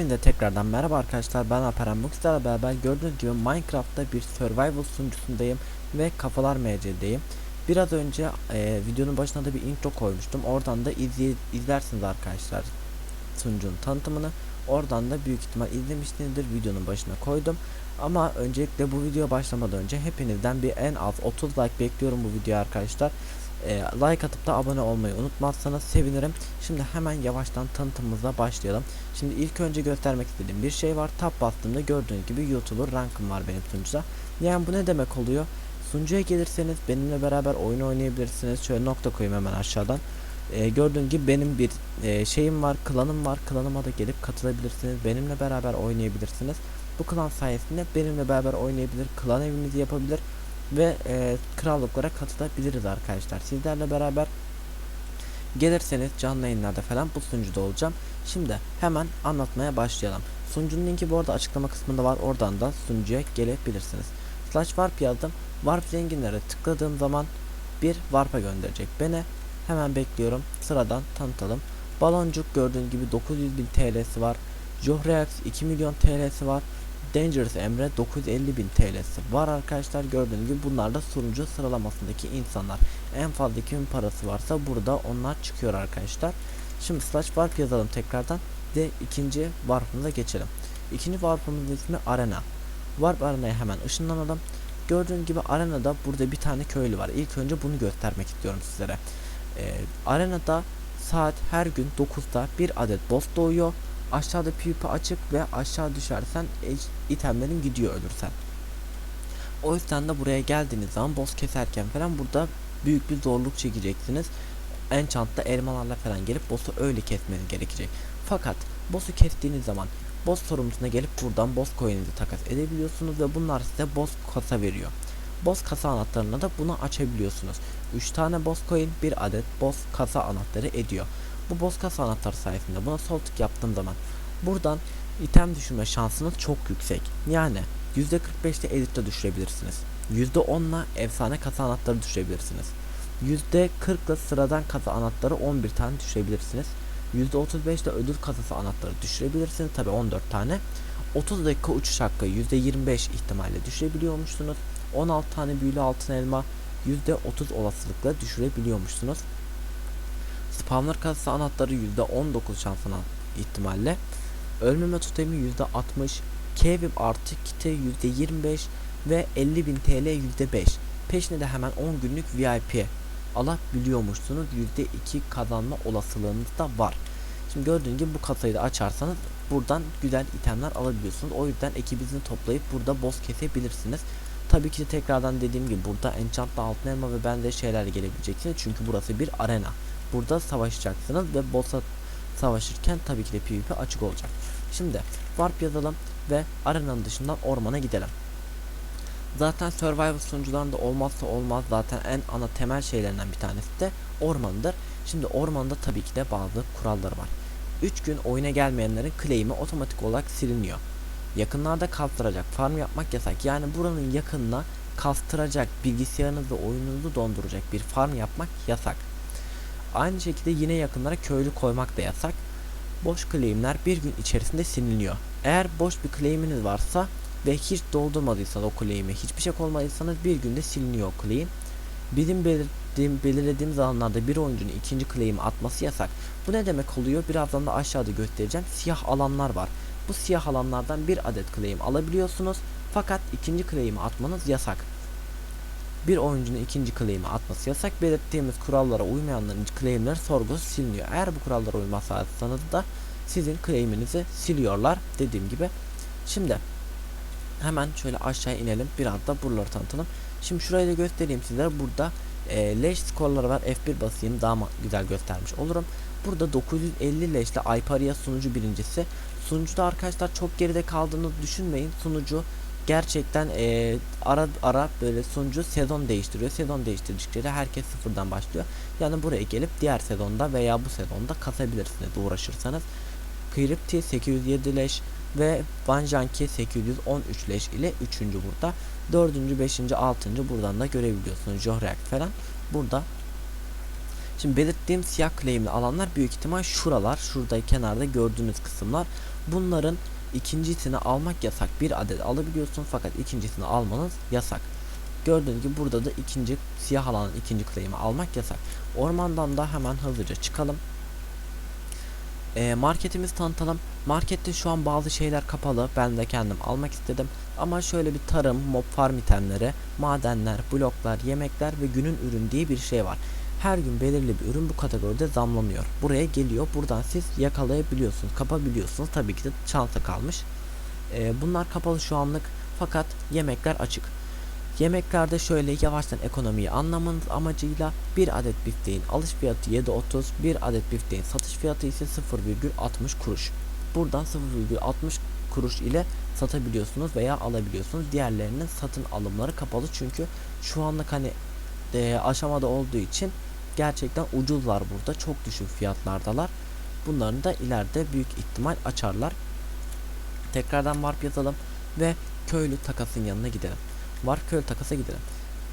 Hepinize tekrardan merhaba arkadaşlar ben Alperen bu sizlerle beraber gördüğünüz gibi Minecraft'ta bir survival sunucusundayım ve kafalar MC'deyim. Biraz önce e, videonun başına da bir intro koymuştum oradan da izley izlersiniz arkadaşlar sunucunun tanıtımını oradan da büyük ihtimal izlemişsinizdir videonun başına koydum. Ama öncelikle bu videoya başlamadan önce hepinizden bir en az 30 like bekliyorum bu videoya arkadaşlar. E, like atıp da abone olmayı unutmazsanız sevinirim. Şimdi hemen yavaştan tanıtımımıza başlayalım. Şimdi ilk önce göstermek istediğim bir şey var. Tab bastığımda gördüğünüz gibi YouTuber rankım var benim sunucuda. Yani bu ne demek oluyor? Sunucuya gelirseniz benimle beraber oyun oynayabilirsiniz. Şöyle nokta koyayım hemen aşağıdan. Ee, gördüğün gibi benim bir e, şeyim var, klanım var. Klanıma da gelip katılabilirsiniz. Benimle beraber oynayabilirsiniz. Bu klan sayesinde benimle beraber oynayabilir, klan evimizi yapabilir ve e, krallıklara katılabiliriz arkadaşlar. Sizlerle beraber gelirseniz canlı yayınlarda falan bu sunucuda olacağım. Şimdi hemen anlatmaya başlayalım. Sunucunun linki bu arada açıklama kısmında var. Oradan da sunucuya gelebilirsiniz. Slash warp yazdım. Warp zenginlere tıkladığım zaman bir warp'a gönderecek beni. Hemen bekliyorum. Sıradan tanıtalım. Baloncuk gördüğün gibi 900 bin TL'si var. Johreax 2 milyon TL'si var. Dangerous Emre 950 bin TL'si var arkadaşlar gördüğünüz gibi bunlar da sunucu sıralamasındaki insanlar. En fazla kimin parası varsa burada onlar çıkıyor arkadaşlar. Şimdi slash warp yazalım tekrardan ve ikinci warp'ımıza geçelim. İkinci warp'ımızın ismi arena. Warp arenaya hemen ışınlanalım. Gördüğünüz gibi arenada burada bir tane köylü var. İlk önce bunu göstermek istiyorum sizlere. Ee, arenada saat her gün 9'da bir adet boss doğuyor aşağıda PvP açık ve aşağı düşersen itemlerin gidiyor ölürsen. O yüzden de buraya geldiğiniz zaman boss keserken falan burada büyük bir zorluk çekeceksiniz. Enchant'ta elmalarla falan gelip boss'u öyle kesmeniz gerekecek. Fakat boss'u kestiğiniz zaman boss sorumlusuna gelip buradan boss coin'inizi takas edebiliyorsunuz ve bunlar size boss kasa veriyor. Boss kasa anahtarına da bunu açabiliyorsunuz. 3 tane boss coin, bir adet boss kasa anahtarı ediyor. Bu boss kasa anahtarı sayesinde buna sol tık yaptığım zaman buradan item düşürme şansınız çok yüksek. Yani %45'te editte düşürebilirsiniz. %10'la efsane kasa anahtarı düşürebilirsiniz. %40'la sıradan kasa anahtarı 11 tane düşürebilirsiniz. %35'le ödül kasası anahtarı düşürebilirsiniz. Tabi 14 tane. 30 dakika uçuş hakkı %25 ihtimalle düşürebiliyormuşsunuz. 16 tane büyülü altın elma %30 olasılıkla düşürebiliyormuşsunuz. Spawner kasası anahtarı %19 şansına ihtimalle. Ölmeme totemi %60. Kevin artı kiti %25 ve 50.000 TL %5. Peşine de hemen 10 günlük VIP alabiliyormuşsunuz. %2 kazanma olasılığınız da var. Şimdi gördüğünüz gibi bu kasayı da açarsanız buradan güzel itemler alabiliyorsunuz. O yüzden ekibinizi toplayıp burada boss kesebilirsiniz. Tabii ki de tekrardan dediğim gibi burada enchantlı altın elma ve benzeri şeyler gelebileceksiniz. Çünkü burası bir arena. Burada savaşacaksınız ve boss'a savaşırken tabii ki de PvP açık olacak. Şimdi warp yazalım ve arenanın dışından ormana gidelim. Zaten survival sunucularında olmazsa olmaz zaten en ana temel şeylerinden bir tanesi de ormandır. Şimdi ormanda tabii ki de bazı kuralları var. 3 gün oyuna gelmeyenlerin claim'i otomatik olarak siliniyor. Yakınlarda kastıracak farm yapmak yasak. Yani buranın yakınına kastıracak bilgisayarınızı oyununuzu donduracak bir farm yapmak yasak. Aynı şekilde yine yakınlara köylü koymak da yasak. Boş claimler bir gün içerisinde siliniyor. Eğer boş bir claiminiz varsa ve hiç doldurmadıysanız o claim'i hiçbir şey olmadıysanız bir günde siliniyor o claim. Bizim belirlediğim, belirlediğimiz alanlarda bir oyuncunun ikinci claim'i atması yasak. Bu ne demek oluyor? Birazdan da aşağıda göstereceğim. Siyah alanlar var. Bu siyah alanlardan bir adet claim alabiliyorsunuz. Fakat ikinci claim'i atmanız yasak. Bir oyuncunun ikinci claim'i atması yasak. Belirttiğimiz kurallara uymayanların claimleri sorgusuz siliniyor. Eğer bu kurallara uymazsanız da sizin claim'inizi siliyorlar dediğim gibi. Şimdi hemen şöyle aşağı inelim. Biraz da buraları tanıtalım. Şimdi şurayı da göstereyim sizlere. Burada e, leş skorları var. F1 basayım daha güzel göstermiş olurum. Burada 950 leşle Ayparia sunucu birincisi. Sunucuda arkadaşlar çok geride kaldığını düşünmeyin. Sunucu gerçekten e, ara ara böyle sunucu sezon değiştiriyor. Sezon değiştirdikçe de herkes sıfırdan başlıyor. Yani buraya gelip diğer sezonda veya bu sezonda kasabilirsiniz uğraşırsanız. Crypti 807 leş ve Vanjanki 813 leş ile 3. burada. 4. 5. 6. buradan da görebiliyorsunuz. Johreact falan burada. Şimdi belirttiğim siyah claimli alanlar büyük ihtimal şuralar. Şurada kenarda gördüğünüz kısımlar. Bunların ikincisini almak yasak. Bir adet alabiliyorsun fakat ikincisini almanız yasak. Gördüğünüz gibi burada da ikinci siyah alanın ikinci claim'i almak yasak. Ormandan da hemen hızlıca çıkalım. E, marketimizi tanıtalım. Markette şu an bazı şeyler kapalı. Ben de kendim almak istedim. Ama şöyle bir tarım, mob farm itemleri, madenler, bloklar, yemekler ve günün ürün diye bir şey var. Her gün belirli bir ürün bu kategoride zamlanıyor. Buraya geliyor. Buradan siz yakalayabiliyorsunuz, kapabiliyorsunuz. Tabii ki de şansa kalmış. E, bunlar kapalı şu anlık. Fakat yemekler açık. Yemeklerde şöyle yavaştan ekonomiyi anlamanız amacıyla bir adet bifteğin alış fiyatı 7.30, bir adet bifteğin satış fiyatı ise 0,60 kuruş. Buradan 0,60 kuruş ile satabiliyorsunuz veya alabiliyorsunuz. Diğerlerinin satın alımları kapalı çünkü şu anlık hani e, aşamada olduğu için gerçekten ucuzlar burada. Çok düşük fiyatlardalar. Bunların da ileride büyük ihtimal açarlar. Tekrardan warp yazalım ve köylü takasın yanına gidelim. Var köylü takasa gidelim.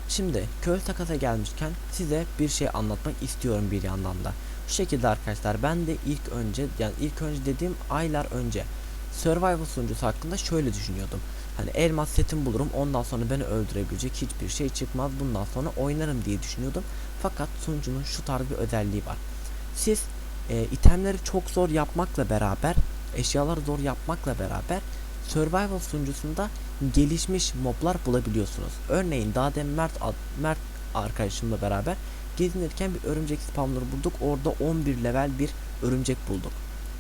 Şimdi köylü takasa gelmişken size bir şey anlatmak istiyorum bir yandan da. Şu şekilde arkadaşlar ben de ilk önce yani ilk önce dediğim aylar önce Survival sunucusu hakkında şöyle düşünüyordum. Hani elmas setim bulurum ondan sonra beni öldürebilecek hiçbir şey çıkmaz bundan sonra oynarım diye düşünüyordum. Fakat sunucunun şu tarz bir özelliği var. Siz e, itemleri çok zor yapmakla beraber eşyaları zor yapmakla beraber Survival sunucusunda gelişmiş moblar bulabiliyorsunuz. Örneğin daha demin Mert, Mert arkadaşımla beraber gezinirken bir örümcek spawner bulduk. Orada 11 level bir örümcek bulduk.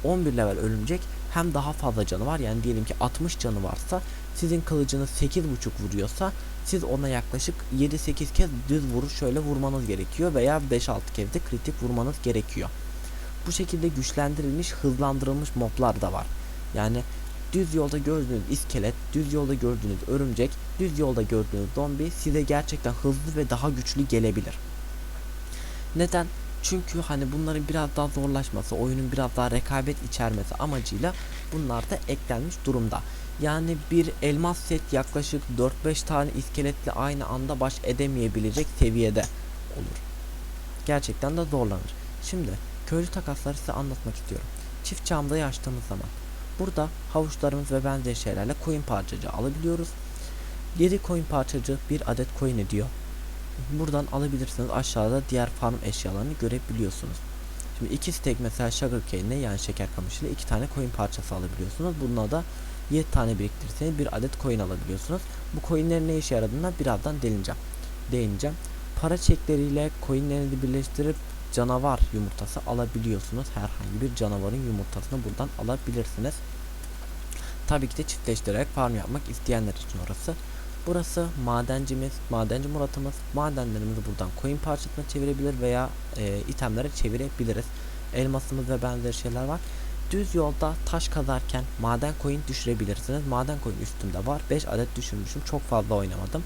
11 level örümcek hem daha fazla canı var yani diyelim ki 60 canı varsa sizin kılıcınız 8.5 vuruyorsa siz ona yaklaşık 7-8 kez düz vuruş şöyle vurmanız gerekiyor veya 5-6 kez de kritik vurmanız gerekiyor. Bu şekilde güçlendirilmiş hızlandırılmış moblar da var. Yani düz yolda gördüğünüz iskelet, düz yolda gördüğünüz örümcek, düz yolda gördüğünüz zombi size gerçekten hızlı ve daha güçlü gelebilir. Neden? Çünkü hani bunların biraz daha zorlaşması, oyunun biraz daha rekabet içermesi amacıyla bunlar da eklenmiş durumda. Yani bir elmas set yaklaşık 4-5 tane iskeletle aynı anda baş edemeyebilecek seviyede olur. Gerçekten de zorlanır. Şimdi köylü takasları size anlatmak istiyorum. Çift çamdayı açtığımız zaman Burada havuçlarımız ve benzeri şeylerle coin parçacı alabiliyoruz. 7 coin parçacı bir adet coin ediyor. Buradan alabilirsiniz. Aşağıda diğer farm eşyalarını görebiliyorsunuz. Şimdi iki stack mesela sugarcane ile yani şeker kamışıyla iki tane coin parçası alabiliyorsunuz. Bununla da 7 tane biriktirirseniz bir adet coin alabiliyorsunuz. Bu coinlerin ne işe yaradığına birazdan değineceğim. Değineceğim. Para çekleriyle coinlerini birleştirip canavar yumurtası alabiliyorsunuz. Herhangi bir canavarın yumurtasını buradan alabilirsiniz. Tabii ki de çiftleştirerek farm yapmak isteyenler için orası. Burası madencimiz, madenci Murat'ımız. Madenlerimizi buradan coin parçasına çevirebilir veya e, itemlere çevirebiliriz. Elmasımız ve benzeri şeyler var. Düz yolda taş kazarken maden coin düşürebilirsiniz. Maden coin üstümde var. 5 adet düşürmüşüm. Çok fazla oynamadım.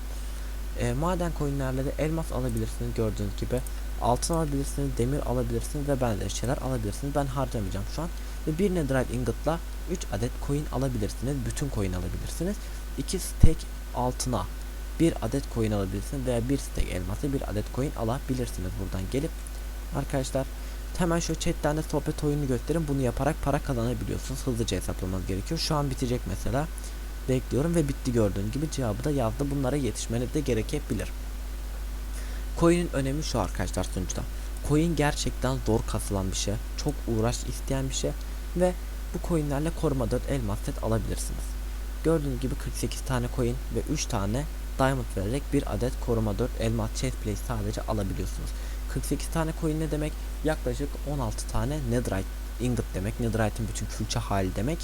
E, maden coinlerle de elmas alabilirsiniz gördüğünüz gibi altın alabilirsiniz, demir alabilirsiniz ve benzeri şeyler alabilirsiniz. Ben harcamayacağım şu an. Ve bir netherite ingot'la 3 adet coin alabilirsiniz. Bütün coin alabilirsiniz. 2 stack altına bir adet coin alabilirsiniz veya bir stack elması bir adet coin alabilirsiniz buradan gelip arkadaşlar hemen şu chatten de sohbet oyunu gösterin bunu yaparak para kazanabiliyorsunuz hızlıca hesaplamanız gerekiyor şu an bitecek mesela bekliyorum ve bitti gördüğün gibi cevabı da yazdı bunlara yetişmeniz de gerekebilir Coin'in önemi şu arkadaşlar sonuçta. Coin gerçekten zor kasılan bir şey. Çok uğraş isteyen bir şey. Ve bu coinlerle koruma 4 elmas set alabilirsiniz. Gördüğünüz gibi 48 tane coin ve 3 tane diamond vererek bir adet koruma 4 elmas chest plate sadece alabiliyorsunuz. 48 tane coin ne demek? Yaklaşık 16 tane netherite ingot demek. Netherite'in bütün külçe hali demek.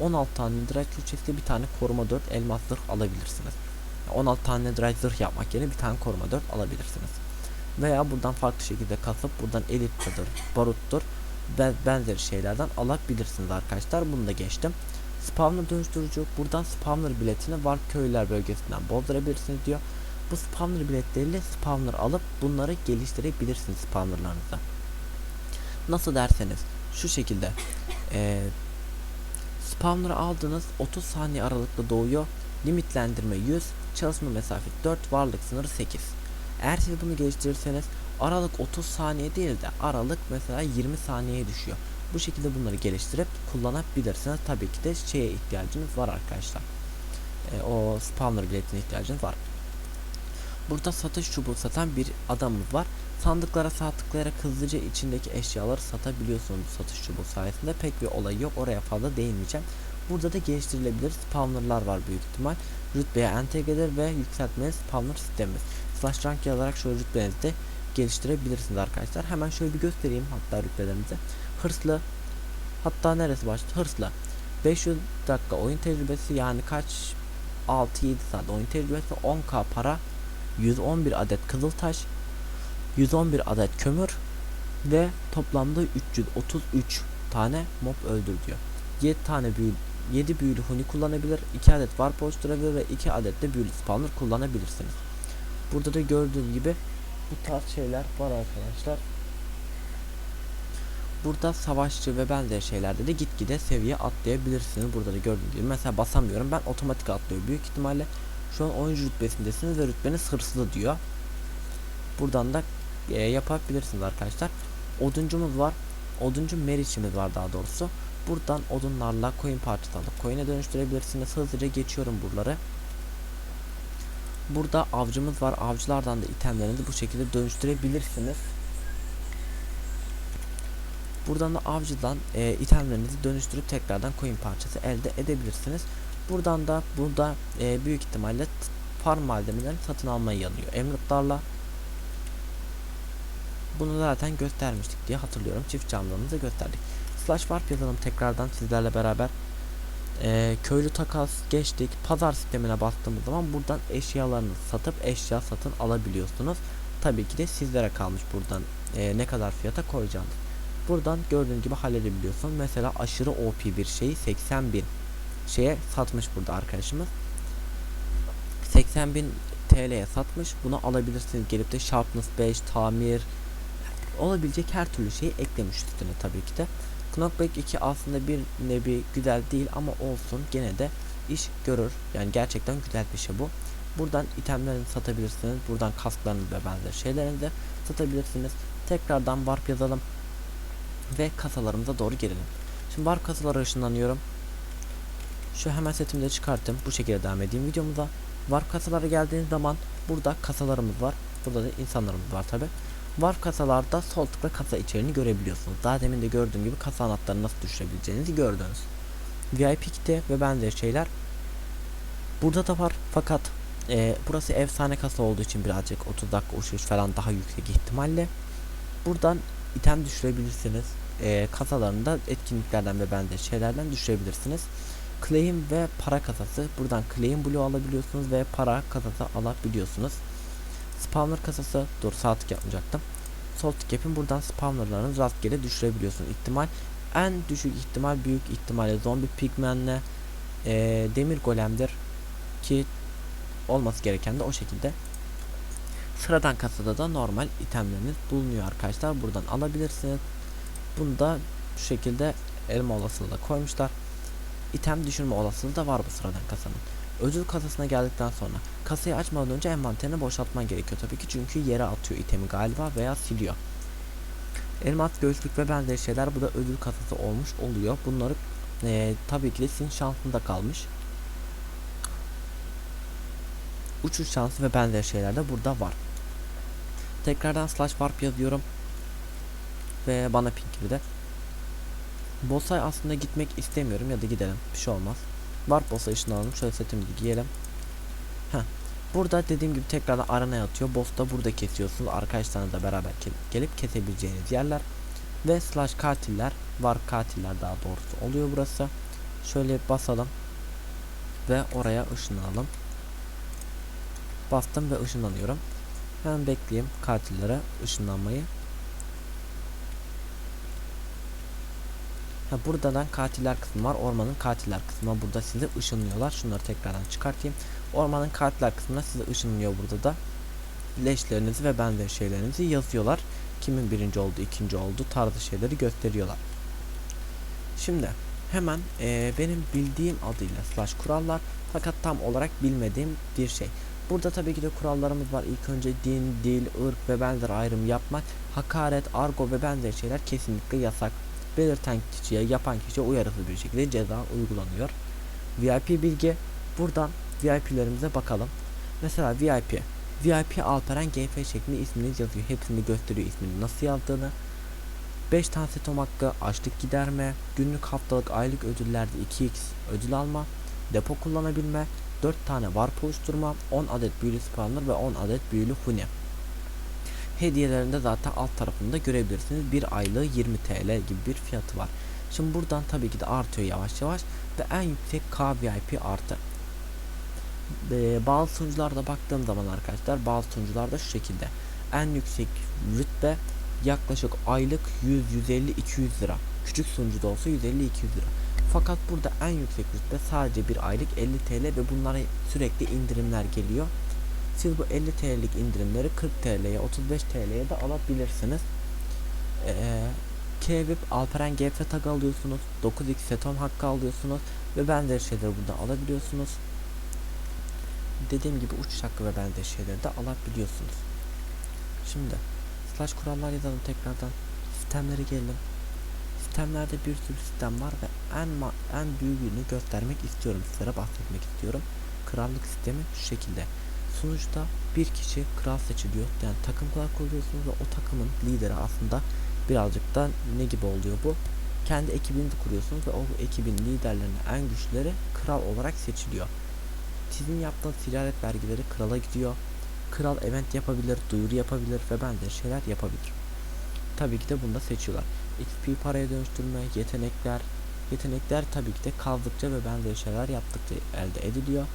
16 tane netherite külçesi bir tane koruma 4 elmas zırh alabilirsiniz. 16 tane netherite zırh yapmak yerine bir tane koruma 4 alabilirsiniz. Veya buradan farklı şekilde kasıp buradan elit'tir, baruttur benzeri şeylerden alabilirsiniz arkadaşlar. Bunu da geçtim. Spawner dönüştürücü buradan spawner biletini Warp köylüler bölgesinden bozdurabilirsiniz diyor. Bu spawner biletleriyle spawner alıp bunları geliştirebilirsiniz spawnerlarınızda. Nasıl derseniz şu şekilde eee spawner'ı aldınız 30 saniye aralıkla doğuyor. Limitlendirme 100, çalışma mesafe 4, varlık sınırı 8. Eğer siz bunu geliştirirseniz aralık 30 saniye değil de aralık mesela 20 saniyeye düşüyor. Bu şekilde bunları geliştirip kullanabilirsiniz. Tabii ki de şeye ihtiyacınız var arkadaşlar. E, o spawner biletine ihtiyacınız var. Burada satış çubuğu satan bir adamımız var. Sandıklara sağ tıklayarak hızlıca içindeki eşyaları satabiliyorsunuz satış çubuğu sayesinde. Pek bir olay yok. Oraya fazla değinmeyeceğim. Burada da geliştirilebilir spawnerlar var büyük ihtimal. Rütbeye entegredir ve yükseltmeli spawner sistemi. Slash rank alarak şöyle rütbenizi de geliştirebilirsiniz arkadaşlar. Hemen şöyle bir göstereyim hatta rütbelerimizi. Hırslı hatta neresi başladı? Hırslı. 500 dakika oyun tecrübesi yani kaç 6-7 saat oyun tecrübesi 10k para 111 adet kızıltaş 111 adet kömür ve toplamda 333 tane mob öldür diyor. 7 tane büyü 7 büyülü huni kullanabilir, 2 adet warp oluşturabilir ve 2 adet de büyülü spawner kullanabilirsiniz. Burada da gördüğünüz gibi bu tarz şeyler var arkadaşlar. Burada savaşçı ve benzer şeylerde de gitgide seviye atlayabilirsiniz. Burada da gördüğünüz gibi mesela basamıyorum ben otomatik atlıyor büyük ihtimalle. Şu an oyuncu rütbesindesiniz ve rütbeniz hırslı diyor. Buradan da e, yapabilirsiniz arkadaşlar. Oduncumuz var. Oduncu meriçimiz var daha doğrusu. Buradan odunlarla koyun parçası alıp koyuna dönüştürebilirsiniz. Hızlıca geçiyorum buraları. Burada avcımız var. Avcılardan da itemlerinizi bu şekilde dönüştürebilirsiniz. Buradan da avcıdan e, itemlerinizi dönüştürüp tekrardan koyun parçası elde edebilirsiniz. Buradan da burada e, büyük ihtimalle farm malzemelerini satın almayı yanıyor. Emrutlarla bunu zaten göstermiştik diye hatırlıyorum. Çift camlarımızı gösterdik. Slash warp yazalım tekrardan sizlerle beraber. Ee, köylü takas geçtik. Pazar sistemine bastığımız zaman buradan eşyalarını satıp eşya satın alabiliyorsunuz. Tabii ki de sizlere kalmış buradan e, ne kadar fiyata koyacağınız. Buradan gördüğün gibi halledebiliyorsun. Mesela aşırı OP bir şeyi 80 bin şeye satmış burada arkadaşımız. 80 bin TL'ye satmış. Bunu alabilirsiniz. Gelip de Sharpness 5, tamir, olabilecek her türlü şeyi eklemiş üstüne tabii ki de. Knockback 2 aslında bir nevi güzel değil ama olsun gene de iş görür. Yani gerçekten güzel bir şey bu. Buradan itemlerini satabilirsiniz. Buradan kasklarınızı ve benzer şeylerini de satabilirsiniz. Tekrardan warp yazalım. Ve kasalarımıza doğru gelelim. Şimdi warp kasalara ışınlanıyorum. Şu hemen setimi de çıkarttım. Bu şekilde devam edeyim videomuza. Warp kasalara geldiğiniz zaman burada kasalarımız var. Burada da insanlarımız var tabi. Warp kasalarda sol tıkla kasa içeriğini görebiliyorsunuz. Daha demin de gördüğüm gibi kasa anahtarını nasıl düşürebileceğinizi gördünüz. VIP kiti ve benzer şeyler burada da var fakat e, burası efsane kasa olduğu için birazcık 30 dakika uçuş falan daha yüksek ihtimalle buradan item düşürebilirsiniz. E, kasalarında etkinliklerden ve benzer şeylerden düşürebilirsiniz. Claim ve para kasası. Buradan Claim Blue alabiliyorsunuz ve para kasası alabiliyorsunuz. Spawner kasası. Dur sağ tık yapmayacaktım. Sol tık yapın. Buradan spawnerlarını rastgele düşürebiliyorsun. İhtimal en düşük ihtimal büyük ihtimalle zombi pigmenle e, demir golemdir ki olması gereken de o şekilde. Sıradan kasada da normal itemleriniz bulunuyor arkadaşlar. Buradan alabilirsiniz. Bunu da şu şekilde elma olasılığı da koymuşlar. İtem düşürme olasılığı da var bu sıradan kasanın. Ödül kasasına geldikten sonra kasayı açmadan önce envanterini boşaltman gerekiyor tabii ki çünkü yere atıyor itemi galiba veya siliyor. Elmas göğüslük ve benzeri şeyler bu da ödül kasası olmuş oluyor. Bunları e, tabii ki de sizin şansında kalmış. Uçuş şansı ve benzeri şeyler de burada var. Tekrardan slash warp yazıyorum. Ve bana ping gibi de. Boss'a aslında gitmek istemiyorum ya da gidelim. Bir şey olmaz. Warp boss'a ışınlanalım. Şöyle setimizi giyelim. Heh. Burada dediğim gibi tekrardan aranaya atıyor. Boss da burada kesiyorsunuz. Arkadaşlarınızla beraber gelip kesebileceğiniz yerler. Ve slash katiller. Warp katiller daha doğrusu oluyor burası. Şöyle basalım. Ve oraya ışınlanalım. Bastım ve ışınlanıyorum. Hemen bekleyeyim katillere ışınlanmayı. Ha, buradan katiller kısmı var. Ormanın katiller kısmı. Burada size ışınlıyorlar. Şunları tekrardan çıkartayım. Ormanın katiller kısmına size ışınlıyor burada da. Leşlerinizi ve benzer şeylerinizi yazıyorlar. Kimin birinci oldu, ikinci oldu tarzı şeyleri gösteriyorlar. Şimdi hemen eee, benim bildiğim adıyla slash kurallar fakat tam olarak bilmediğim bir şey. Burada tabii ki de kurallarımız var. İlk önce din, dil, ırk ve benzer ayrım yapmak, hakaret, argo ve benzer şeyler kesinlikle yasak. Belirten kişiye, yapan kişiye uyarısı bir şekilde ceza uygulanıyor. VIP bilgi. Buradan VIP'lerimize bakalım. Mesela VIP. VIP Alperen GF şeklinde isminiz yazıyor. Hepsini gösteriyor ismini nasıl yazdığını. 5 tane setom hakkı, açlık giderme, günlük haftalık aylık ödüllerde 2x ödül alma, depo kullanabilme, 4 tane warp oluşturma, 10 adet büyülü spawner ve 10 adet büyülü huni. Hediyelerinde zaten alt tarafında görebilirsiniz. Bir aylığı 20 TL gibi bir fiyatı var. Şimdi buradan tabii ki de artıyor yavaş yavaş ve en yüksek KVIP artı. Ee, bazı sunucularda baktığım zaman arkadaşlar bazı sunucularda şu şekilde en yüksek rütbe yaklaşık aylık 100 150 200 lira. Küçük sunucuda olsa 150 200 lira. Fakat burada en yüksek rütbe sadece bir aylık 50 TL ve bunlara sürekli indirimler geliyor. Siz bu 50 TL'lik indirimleri 40 TL'ye 35 TL'ye de alabilirsiniz. Ee, KVIP Alperen GF tag alıyorsunuz. 9x setom hakkı alıyorsunuz ve benzer şeyleri burada alabiliyorsunuz. Dediğim gibi uçuş hakkı ve benzer şeyleri de alabiliyorsunuz. Şimdi slash kurallar yazalım tekrardan. Sistemlere gelelim. Sistemlerde bir sürü sistem var ve en en büyüğünü göstermek istiyorum sizlere bahsetmek istiyorum. Krallık sistemi şu şekilde. Sonuçta bir kişi kral seçiliyor. Yani takımlar kuruyorsunuz ve o takımın lideri aslında birazcık da ne gibi oluyor bu? Kendi ekibinizi kuruyorsunuz ve o ekibin liderlerinin en güçlüleri kral olarak seçiliyor. Sizin yaptığınız ticaret vergileri krala gidiyor. Kral event yapabilir, duyuru yapabilir ve benzer şeyler yapabilir. Tabii ki de bunu da seçiyorlar. XP paraya dönüştürme, yetenekler. Yetenekler tabii ki de kazdıkça ve benzer şeyler yaptıkça elde ediliyor.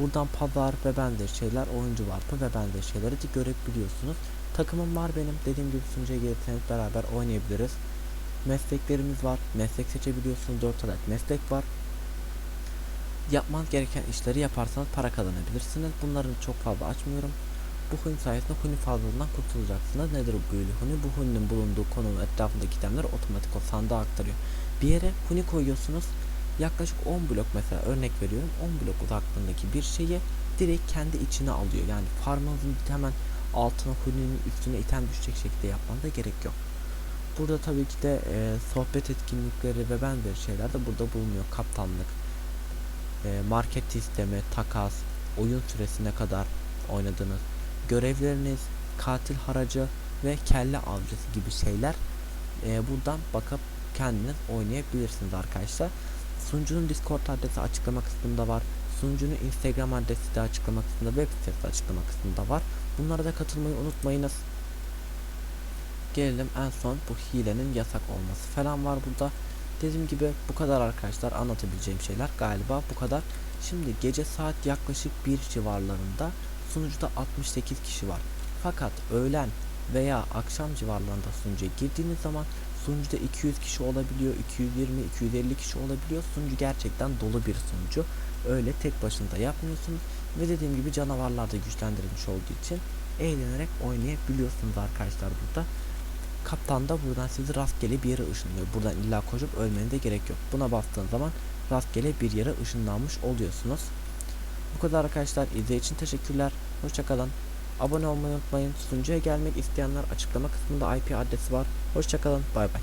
Buradan pazar ve benzer şeyler, oyuncu varpı ve benzer şeyleri de görebiliyorsunuz. Takımım var benim. Dediğim gibi sunucuya gelirseniz beraber oynayabiliriz. Mesleklerimiz var. Meslek seçebiliyorsunuz. 4 adet meslek var. Yapmanız gereken işleri yaparsanız para kazanabilirsiniz. Bunları çok fazla açmıyorum. Bu huni sayesinde huni fazlalığından kurtulacaksınız. Nedir bu büyülü huni? Bu huninin bulunduğu konunun etrafındaki itemleri otomatik o sandığa aktarıyor. Bir yere huni koyuyorsunuz. Yaklaşık 10 blok mesela örnek veriyorum. 10 blok uzaklığındaki bir şeyi direkt kendi içine alıyor. Yani farmınızın hemen altına huninin üstüne item düşecek şekilde yapmanıza gerek yok. Burada tabii ki de e, sohbet etkinlikleri ve benzer şeyler de burada bulunuyor. Kaptanlık, e, market sistemi, takas, oyun süresine kadar oynadığınız görevleriniz, katil haracı ve kelle avcısı gibi şeyler e, buradan bakıp kendiniz oynayabilirsiniz arkadaşlar. Sunucunun Discord adresi açıklama kısmında var. Sunucunun Instagram adresi de açıklama kısmında, web sitesi açıklama kısmında var. Bunlara da katılmayı unutmayınız. Gelelim en son bu hilenin yasak olması falan var burada. Dediğim gibi bu kadar arkadaşlar anlatabileceğim şeyler galiba bu kadar. Şimdi gece saat yaklaşık 1 civarlarında sunucuda 68 kişi var. Fakat öğlen veya akşam civarlarında sunucuya girdiğiniz zaman sunucuda 200 kişi olabiliyor, 220, 250 kişi olabiliyor. Sunucu gerçekten dolu bir sunucu. Öyle tek başına yapmıyorsunuz ve dediğim gibi canavarlar da güçlendirilmiş olduğu için eğlenerek oynayabiliyorsunuz arkadaşlar burada. Kaptan da buradan sizi rastgele bir yere ışınlıyor. Buradan illa koşup ölmenize gerek yok. Buna bastığın zaman rastgele bir yere ışınlanmış oluyorsunuz. Bu kadar arkadaşlar. İzlediğiniz için teşekkürler. Hoşçakalın. Abone olmayı unutmayın. Sunucuya gelmek isteyenler açıklama kısmında IP adresi var. Hoşçakalın. Bay bay.